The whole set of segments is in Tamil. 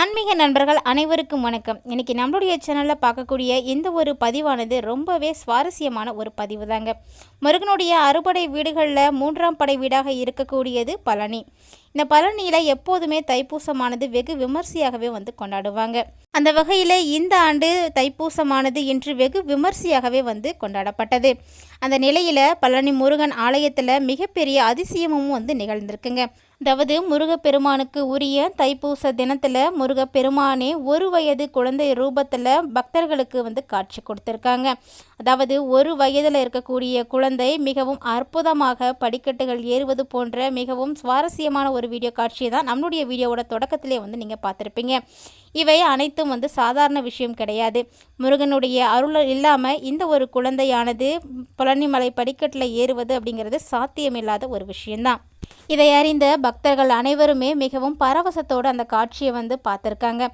ஆன்மீக நண்பர்கள் அனைவருக்கும் வணக்கம். இன்றைக்கி நம்மளுடைய சேனலில் பார்க்கக்கூடிய இந்த ஒரு பதிவானது ரொம்பவே சுவாரஸ்யமான ஒரு பதிவு தாங்க முருகனுடைய அறுபடை வீடுகளில் மூன்றாம் படை வீடாக இருக்கக்கூடியது பழனி. இந்த பழனியில் எப்போதுமே தைப்பூசமானது வெகு விமர்சையாகவே வந்து கொண்டாடுவாங்க. அந்த வகையில் இந்த ஆண்டு தைப்பூசமானது இன்று வெகு விமர்சையாகவே வந்து கொண்டாடப்பட்டது. அந்த நிலையில் பழனி முருகன் ஆலயத்தில் மிகப்பெரிய அதிசயமும் வந்து நிகழ்ந்திருக்குங்க. அதாவது முருகப்பெருமானுக்கு உரிய தைப்பூச தினத்தில் முருகப்பெருமானே ஒரு வயது குழந்தை ரூபத்தில் பக்தர்களுக்கு வந்து காட்சி கொடுத்துருக்காங்க. அதாவது ஒரு வயதில் இருக்கக்கூடிய குழந்தை மிகவும் அற்புதமாக படிக்கட்டுகள் ஏறுவது போன்ற மிகவும் சுவாரஸ்யமான ஒரு வீடியோ காட்சியை தான் நம்மளுடைய வீடியோவோட தொடக்கத்திலே வந்து நீங்கள் பார்த்துருப்பீங்க. இவை அனைத்தும் வந்து சாதாரண விஷயம் கிடையாது. முருகனுடைய அருள் இல்லாமல் இந்த ஒரு குழந்தையானது பழனிமலை படிக்கட்டில் ஏறுவது அப்படிங்கிறது சாத்தியமில்லாத ஒரு விஷயம்தான். இதை அறிந்த பக்தர்கள் அனைவருமே மிகவும் பரவசத்தோடு அந்த காட்சியை வந்து பார்த்துருக்காங்க.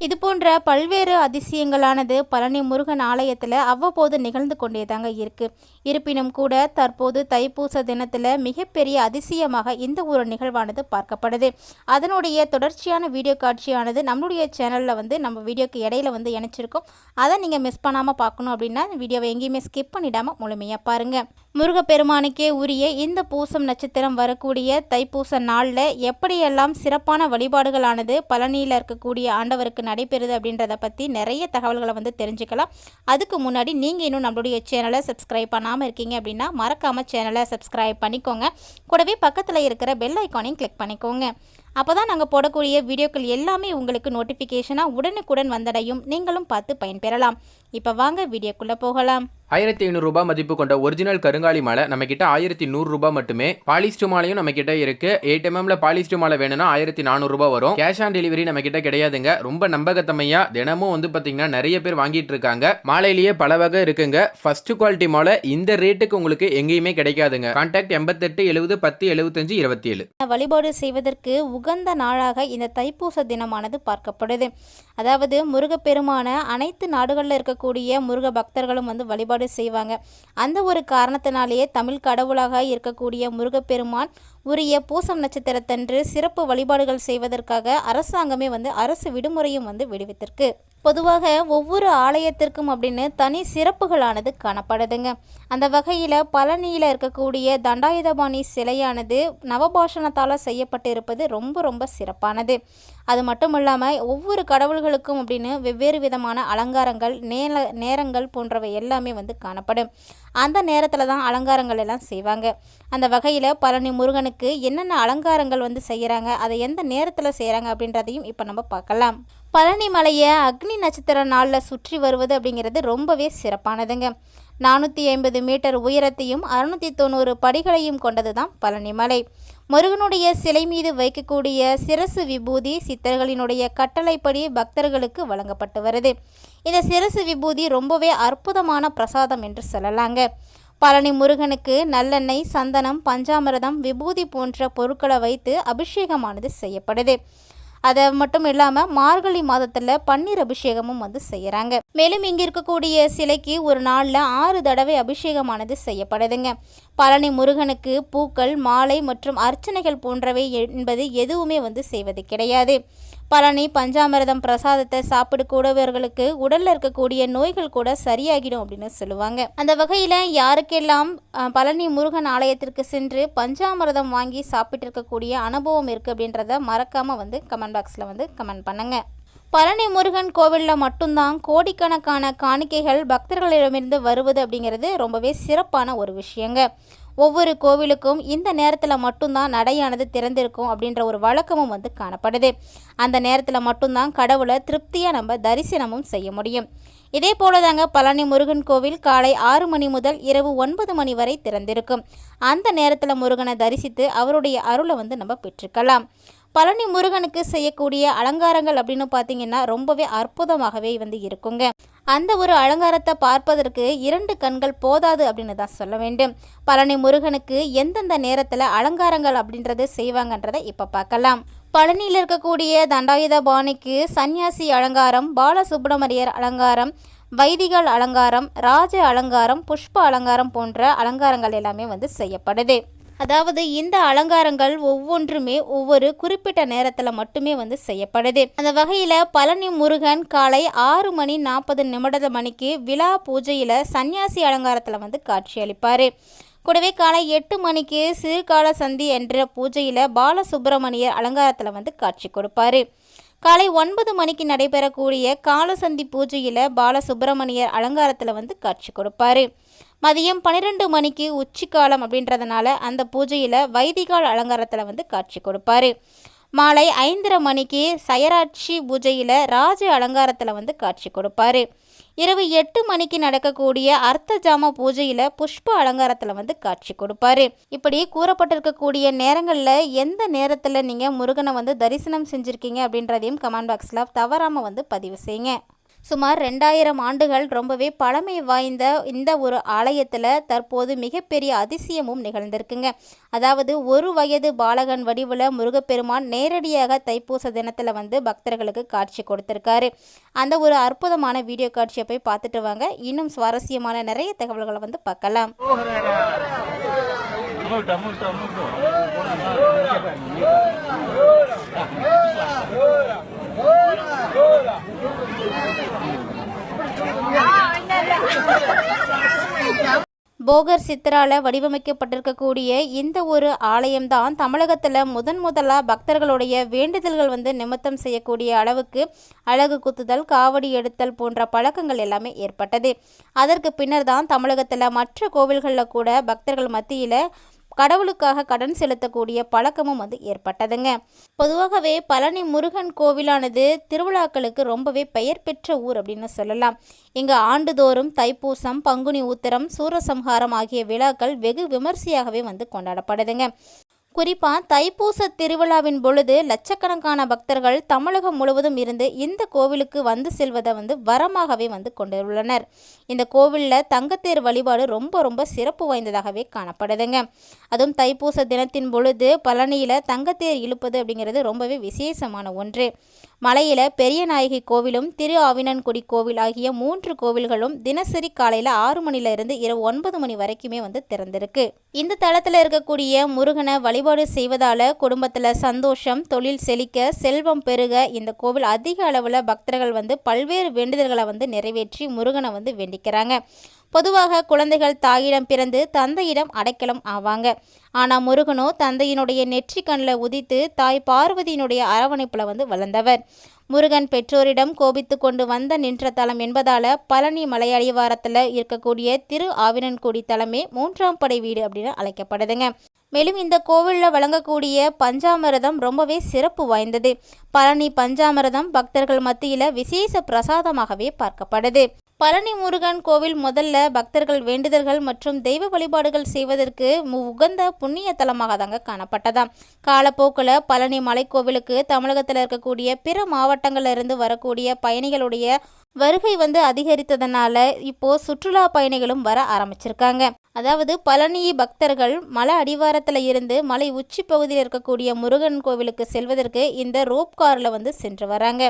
இது போன்ற பல்வேறு அதிசயங்களானது பழனி முருகன் ஆலயத்தில் அவ்வப்போது நிகழ்ந்து கொண்டே தாங்க இருக்கு. இருப்பினும் கூட தற்போது தைப்பூச தினத்தில் மிகப்பெரிய அதிசயமாக இந்த ஒரு நிகழ்வானது பார்க்கப்படுது அதனுடைய தொடர்ச்சியான வீடியோ காட்சியானது நம்மளுடைய சேனலில் வந்து நம்ம வீடியோக்கு இடையில வந்து இணைச்சிருக்கோம். அதை நீங்கள் மிஸ் பண்ணாமல் பார்க்கணும் அப்படின்னா வீடியோவை எங்கேயுமே ஸ்கிப் பண்ணிடாமல் முழுமையாக பாருங்கள் முருகப்பெருமானுக்கே உரிய இந்த பூசம் நட்சத்திரம் வரக்கூடிய தைப்பூச நாளில் எப்படியெல்லாம் சிறப்பான வழிபாடுகளானது பழனியில் இருக்கக்கூடிய ஆண்டவருக்கு நடைபெறுது அப்படின்றத பற்றி நிறைய தகவல்களை வந்து தெரிஞ்சுக்கலாம். அதுக்கு முன்னாடி நீங்கள் இன்னும் நம்மளுடைய சேனலை சப்ஸ்கிரைப் பண்ணாமல் இருக்கீங்க அப்படின்னா மறக்காமல் சேனலை சப்ஸ்கிரைப் பண்ணிக்கோங்க. கூடவே பக்கத்தில் இருக்கிற பெல் ஐக்கானையும் கிளிக் பண்ணிக்கோங்க. அப்போ தான் நாங்கள் போடக்கூடிய வீடியோக்கள் எல்லாமே உங்களுக்கு நோட்டிஃபிகேஷனாக உடனுக்குடன் வந்தடையும். நீங்களும் பார்த்து பயன்பெறலாம். இப்போ வாங்க வீடியோக்குள்ளே போகலாம். ஆயிரத்தி ஐநூறுரூபா மதிப்பு கொண்ட ஒரிஜினல் கருங்காலி மாலை நம்ம கிட்ட ஆயிரத்தி நூறுரூபா மட்டுமே. பாலிஸ்டு மாலையும் நம்ம கிட்ட இருக்கு எயிட் எம்எம்ல பாலிஸ்டு மாலை வேணும்னா ஆயிரத்தி நானூறுரூபா வரும். கேஷ் ஆன் டெலிவரி நம்ம கிட்ட கிடையாதுங்க. ரொம்ப நம்பகத்தமையா தினமும் வந்து பாத்தீங்கன்னா நிறைய பேர் வாங்கிட்டு இருக்காங்க. மாலையிலேயே பல வகை இருக்குங்க. ஃபர்ஸ்ட் குவாலிட்டி மாலை இந்த ரேட்டுக்கு உங்களுக்கு எங்கேயுமே கிடைக்காதுங்க. கான்டாக்ட் எண்பத்தெட்டு எழுபது பத்து எழுபத்தஞ்சு இருபத்தி ஏழு வழிபாடு செய்வதற்கு உகந்த நாளாக இந்த தைப்பூச தினமானது பார்க்கப்படுது. அதாவது முருகப்பெருமான அனைத்து நாடுகளில் இருக்கக்கூடிய முருக பக்தர்களும் வந்து வழிபாடு செய்வாங்க. அந்த ஒரு காரணத்தினாலேயே தமிழ் கடவுளாக இருக்கக்கூடிய முருகப்பெருமான் உரிய பூசம் நட்சத்திரத்தன்று சிறப்பு வழிபாடுகள் செய்வதற்காக அரசாங்கமே வந்து அரசு விடுமுறையும் வந்து விடுவித்திருக்கு. பொதுவாக ஒவ்வொரு ஆலயத்திற்கும் அப்படின்னு தனி சிறப்புகளானது காணப்படுதுங்க. அந்த வகையில் பழனியில் இருக்கக்கூடிய தண்டாயுதபாணி சிலையானது நவபாஷணத்தால் செய்யப்பட்டு இருப்பது ரொம்ப ரொம்ப சிறப்பானது. அது மட்டும் இல்லாமல் ஒவ்வொரு கடவுள்களுக்கும் அப்படின்னு வெவ்வேறு விதமான அலங்காரங்கள் நேர நேரங்கள் போன்றவை எல்லாமே வந்து காணப்படும். அந்த நேரத்தில் தான் அலங்காரங்கள் எல்லாம் செய்வாங்க. அந்த வகையில் பழனி முருகனுக்கு என்னென்ன அலங்காரங்கள் வந்து செய்கிறாங்க அதை எந்த நேரத்தில் செய்கிறாங்க அப்படின்றதையும் இப்போ நம்ம பார்க்கலாம். பழனி மலையை அக்னி நட்சத்திர நாளில் சுற்றி வருவது அப்படிங்கிறது ரொம்பவே சிறப்பானதுங்க. நானூற்றி ஐம்பது மீட்டர் உயரத்தையும் அறுநூற்றி தொண்ணூறு படிகளையும் கொண்டது தான் பழனி மலை முருகனுடைய சிலை மீது வைக்கக்கூடிய சிரசு விபூதி சித்தர்களினுடைய கட்டளைப்படி பக்தர்களுக்கு வழங்கப்பட்டு வருது. இந்த சிரசு விபூதி ரொம்பவே அற்புதமான பிரசாதம் என்று சொல்லலாங்க. பழனி முருகனுக்கு நல்லெண்ணெய் சந்தனம் பஞ்சாமிரதம் விபூதி போன்ற பொருட்களை வைத்து அபிஷேகமானது செய்யப்படுது. அதை மட்டும் இல்லாமல் மார்கழி மாதத்தில் பன்னீர் அபிஷேகமும் வந்து செய்கிறாங்க மேலும் இங்கே இருக்கக்கூடிய சிலைக்கு ஒரு நாளில் ஆறு தடவை அபிஷேகமானது செய்யப்படுதுங்க. பழனி முருகனுக்கு பூக்கள் மாலை மற்றும் அர்ச்சனைகள் போன்றவை என்பது எதுவுமே வந்து செய்வது கிடையாது. பழனி பஞ்சாமிரதம் பிரசாதத்தை சாப்பிடக்கூடியவர்களுக்கு உடலில் இருக்கக்கூடிய நோய்கள் கூட சரியாகிடும் அப்படின்னு சொல்லுவாங்க. அந்த வகையில் யாருக்கெல்லாம் பழனி முருகன் ஆலயத்திற்கு சென்று பஞ்சாமிரதம் வாங்கி சாப்பிட்டு இருக்கக்கூடிய அனுபவம் இருக்குது அப்படின்றத மறக்காமல் வந்து கமெண்ட் பாக்ஸில் வந்து கமெண்ட் பண்ணுங்க. பழனி முருகன் கோவிலில் மட்டும்தான் கோடிக்கணக்கான காணிக்கைகள் பக்தர்களிடமிருந்து வருவது அப்படிங்கிறது ரொம்பவே சிறப்பான ஒரு விஷயங்க. ஒவ்வொரு கோவிலுக்கும் இந்த நேரத்தில் மட்டும்தான் நடையானது திறந்திருக்கும் அப்படின்ற ஒரு வழக்கமும் வந்து காணப்படுது. அந்த நேரத்தில் மட்டும்தான் கடவுளை திருப்தியாக நம்ம தரிசனமும் செய்ய முடியும். இதே போல தாங்க பழனி முருகன் கோவில் காலை ஆறு மணி முதல் இரவு ஒன்பது மணி வரை திறந்திருக்கும். அந்த நேரத்தில் முருகனை தரிசித்து அவருடைய அருளை வந்து நம்ம பெற்றுக்கலாம். பழனி முருகனுக்கு செய்யக்கூடிய அலங்காரங்கள் அப்படின்னு பார்த்தீங்கன்னா ரொம்பவே அற்புதமாகவே வந்து இருக்குங்க. அந்த ஒரு அலங்காரத்தை பார்ப்பதற்கு இரண்டு கண்கள் போதாது அப்படின்னு தான் சொல்ல வேண்டும். பழனி முருகனுக்கு எந்தெந்த நேரத்தில் அலங்காரங்கள் அப்படின்றது செய்வாங்கன்றதை இப்போ பார்க்கலாம். பழனியில் இருக்கக்கூடிய தண்டாயுத பாணிக்கு சன்னியாசி அலங்காரம் பாலசுப்ரமணியர் அலங்காரம் வைதிகள் அலங்காரம் ராஜ அலங்காரம் புஷ்ப அலங்காரம் போன்ற அலங்காரங்கள் எல்லாமே வந்து செய்யப்படுது. அதாவது இந்த அலங்காரங்கள் ஒவ்வொன்றுமே ஒவ்வொரு குறிப்பிட்ட நேரத்தில் மட்டுமே வந்து செய்யப்படுது. அந்த வகையில் பழனி முருகன் காலை ஆறு மணி நாற்பது நிமிட மணிக்கு விழா பூஜையில் சன்னியாசி அலங்காரத்தில் வந்து காட்சியளிப்பார். கூடவே காலை எட்டு மணிக்கு சிறுகால சந்தி என்ற பூஜையில் பாலசுப்பிரமணியர் அலங்காரத்தில் வந்து காட்சி கொடுப்பாரு. காலை ஒன்பது மணிக்கு நடைபெறக்கூடிய காலசந்தி பூஜையில் பாலசுப்பிரமணியர் அலங்காரத்தில் வந்து காட்சி கொடுப்பாரு. மதியம் பன்னிரெண்டு மணிக்கு உச்சிக்காலம் அப்படின்றதுனால அந்த பூஜையில் வைதிகால் அலங்காரத்தில் வந்து காட்சி கொடுப்பாரு. மாலை ஐந்தரை மணிக்கு சயராட்சி பூஜையில் ராஜ அலங்காரத்தில் வந்து காட்சி கொடுப்பாரு. இரவு எட்டு மணிக்கு நடக்கக்கூடிய அர்த்த ஜாம பூஜையில் புஷ்ப அலங்காரத்தில் வந்து காட்சி கொடுப்பாரு. இப்படி கூறப்பட்டிருக்கக்கூடிய நேரங்களில் எந்த நேரத்தில் நீங்கள் முருகனை வந்து தரிசனம் செஞ்சுருக்கீங்க அப்படின்றதையும் கமெண்ட் பாக்ஸில் தவறாமல் வந்து பதிவு செய்யுங்க. சுமார் ரெண்டாயிரம் ஆண்டுகள் ரொம்பவே பழமை வாய்ந்த இந்த ஒரு ஆலயத்தில் தற்போது மிகப்பெரிய அதிசயமும் நிகழ்ந்திருக்குங்க. அதாவது ஒரு வயது பாலகன் வடிவில் முருகப்பெருமான் நேரடியாக தைப்பூச தினத்தில் வந்து பக்தர்களுக்கு காட்சி கொடுத்துருக்காரு. அந்த ஒரு அற்புதமான வீடியோ காட்சியை போய் பார்த்துட்டு வாங்க. இன்னும் சுவாரஸ்யமான நிறைய தகவல்களை வந்து பார்க்கலாம். போகர் சித்தரால வடிவமைக்கப்பட்டிருக்கக்கூடிய இந்த ஒரு ஆலயம்தான் தமிழகத்தில் முதன் முதலாக பக்தர்களுடைய வேண்டுதல்கள் வந்து நிமித்தம் செய்யக்கூடிய அளவுக்கு அழகு குத்துதல் காவடி எடுத்தல் போன்ற பழக்கங்கள் எல்லாமே ஏற்பட்டது. அதற்கு பின்னர் தான் தமிழகத்தில் மற்ற கோவில்களில் கூட பக்தர்கள் மத்தியில் கடவுளுக்காக கடன் செலுத்தக்கூடிய பழக்கமும் வந்து ஏற்பட்டதுங்க. பொதுவாகவே பழனி முருகன் கோவிலானது திருவிழாக்களுக்கு ரொம்பவே பெயர் பெற்ற ஊர் அப்படின்னு சொல்லலாம். இங்கு ஆண்டுதோறும் தைப்பூசம் பங்குனி உத்திரம் சூரசம்ஹாரம் ஆகிய விழாக்கள் வெகு விமர்சையாகவே வந்து கொண்டாடப்படுதுங்க. குறிப்பாக தைப்பூச திருவிழாவின் பொழுது லட்சக்கணக்கான பக்தர்கள் தமிழகம் முழுவதும் இருந்து இந்த கோவிலுக்கு வந்து செல்வதை வந்து வரமாகவே வந்து கொண்டுள்ளனர். இந்த கோவிலில் தங்கத்தேர் வழிபாடு ரொம்ப ரொம்ப சிறப்பு வாய்ந்ததாகவே காணப்படுதுங்க. அதுவும் தைப்பூச தினத்தின் பொழுது பழனியில் தங்கத்தேர் இழுப்பது அப்படிங்கிறது ரொம்பவே விசேஷமான ஒன்று. மலையில் பெரியநாயகி கோவிலும் திரு ஆவினன்குடி கோவில் ஆகிய மூன்று கோவில்களும் தினசரி காலையில் ஆறு மணிலிருந்து இரவு ஒன்பது மணி வரைக்குமே வந்து திறந்திருக்கு. இந்த தளத்தில் இருக்கக்கூடிய முருகனை வழிபாடு செய்வதால் குடும்பத்தில் சந்தோஷம் தொழில் செழிக்க செல்வம் பெருக இந்த கோவில் அதிக அளவில் பக்தர்கள் வந்து பல்வேறு வேண்டுதல்களை வந்து நிறைவேற்றி முருகனை வந்து வேண்டிக்கிறாங்க. பொதுவாக குழந்தைகள் தாயிடம் பிறந்து தந்தையிடம் அடைக்கலம் ஆவாங்க. ஆனால் முருகனோ தந்தையினுடைய நெற்றி கண்ணில் உதித்து தாய் பார்வதியினுடைய அரவணைப்பில் வந்து வளர்ந்தவர். முருகன் பெற்றோரிடம் கோபித்து கொண்டு வந்த நின்ற தலம் என்பதால் பழனி மலையடிவாரத்தில் இருக்கக்கூடிய திரு ஆவினன்குடி தலமே மூன்றாம் படை வீடு அப்படின்னு அழைக்கப்படுதுங்க. மேலும் இந்த கோவிலில் வழங்கக்கூடிய பஞ்சாமிரதம் ரொம்பவே சிறப்பு வாய்ந்தது. பழனி பஞ்சாமிரதம் பக்தர்கள் மத்தியில் விசேஷ பிரசாதமாகவே பார்க்கப்படுது. பழனி முருகன் கோவில் முதல்ல பக்தர்கள் வேண்டுதல்கள் மற்றும் தெய்வ வழிபாடுகள் செய்வதற்கு மு- உகந்த புண்ணிய தலமாக தாங்க காணப்பட்டதாம் காலப்போக்கில் பழனி மலைக்கோவிலுக்கு தமிழகத்தில் இருக்கக்கூடிய பிற மாவட்டங்களிலிருந்து வரக்கூடிய பயணிகளுடைய வருகை வந்து அதிகரித்ததனால இப்போ சுற்றுலா பயணிகளும் வர ஆரம்பிச்சிருக்காங்க. அதாவது பழனி பக்தர்கள் மலை அடிவாரத்தில் இருந்து மலை உச்சி பகுதியில் இருக்கக்கூடிய முருகன் கோவிலுக்கு செல்வதற்கு இந்த ரோப் காரில் வந்து சென்று வராங்க.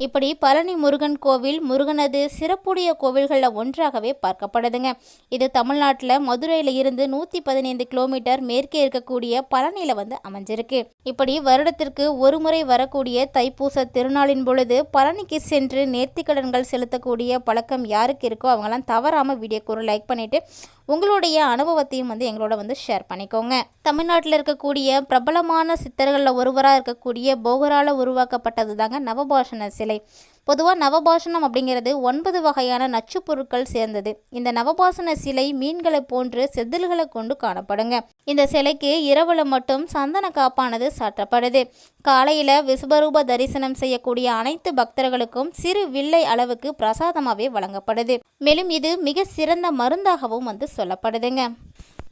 இப்படி பழனி முருகன் கோவில் முருகனது சிறப்புடைய கோவில்களில் ஒன்றாகவே பார்க்கப்படுதுங்க. இது தமிழ்நாட்டில் மதுரையில் இருந்து நூற்றி பதினைந்து கிலோமீட்டர் மேற்கே இருக்கக்கூடிய பழனியில் வந்து அமைஞ்சிருக்கு. இப்படி வருடத்திற்கு ஒரு முறை வரக்கூடிய தைப்பூச திருநாளின் பொழுது பழனிக்கு சென்று நேர்த்திக்கடன்கள் செலுத்தக்கூடிய பழக்கம் யாருக்கு இருக்கோ அவங்களாம் தவறாமல் வீடியோக்கு ஒரு லைக் பண்ணிவிட்டு உங்களுடைய அனுபவத்தையும் வந்து எங்களோட வந்து ஷேர் பண்ணிக்கோங்க. தமிழ்நாட்டில் இருக்கக்கூடிய பிரபலமான சித்தர்களில் ஒருவராக இருக்கக்கூடிய போகரால் உருவாக்கப்பட்டது தாங்க நவபாஷண சிலை. பொதுவாக நவபாஷணம் அப்படிங்கிறது ஒன்பது வகையான நச்சுப் பொருட்கள் சேர்ந்தது. இந்த நவபாசன சிலை மீன்களை போன்று செதில்களை கொண்டு காணப்படுங்க. இந்த சிலைக்கு இரவுல மட்டும் சந்தன காப்பானது சாற்றப்படுது. காலையில் விஸ்வரூப தரிசனம் செய்யக்கூடிய அனைத்து பக்தர்களுக்கும் சிறு வில்லை அளவுக்கு பிரசாதமாகவே வழங்கப்படுது. மேலும் இது மிக சிறந்த மருந்தாகவும் வந்து சொல்லப்படுதுங்க.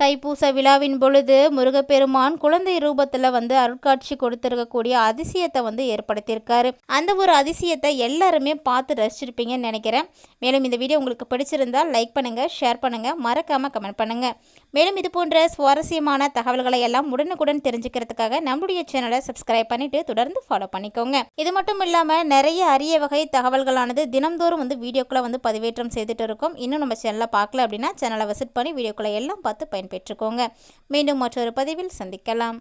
தைப்பூச விழாவின் பொழுது முருகப்பெருமான் குழந்தை ரூபத்தில் வந்து அருட்காட்சி கொடுத்துருக்கக்கூடிய அதிசயத்தை வந்து ஏற்படுத்தியிருக்காரு. அந்த ஒரு அதிசயத்தை எல்லாருமே பார்த்து ரசிச்சிருப்பீங்கன்னு நினைக்கிறேன். மேலும் இந்த வீடியோ உங்களுக்கு பிடிச்சிருந்தால் லைக் பண்ணுங்கள் ஷேர் பண்ணுங்கள் மறக்காமல் கமெண்ட் பண்ணுங்கள் மேலும் இது போன்ற சுவாரஸ்யமான தகவல்களை எல்லாம் உடனுக்குடன் தெரிஞ்சுக்கிறதுக்காக நம்முடைய சேனலை சப்ஸ்கிரைப் பண்ணிட்டு தொடர்ந்து ஃபாலோ பண்ணிக்கோங்க. இது மட்டும் இல்லாமல் நிறைய அரிய வகை தகவல்களானது தினம்தோறும் வந்து வீடியோக்களை வந்து பதிவேற்றம் செய்துட்டு இருக்கோம். இன்னும் நம்ம சேனலில் பார்க்கல அப்படின்னா சேனலை விசிட் பண்ணி வீடியோக்களை எல்லாம் பார்த்து பயன்பெற்றுக்கோங்க. மீண்டும் மற்றொரு பதிவில் சந்திக்கலாம்.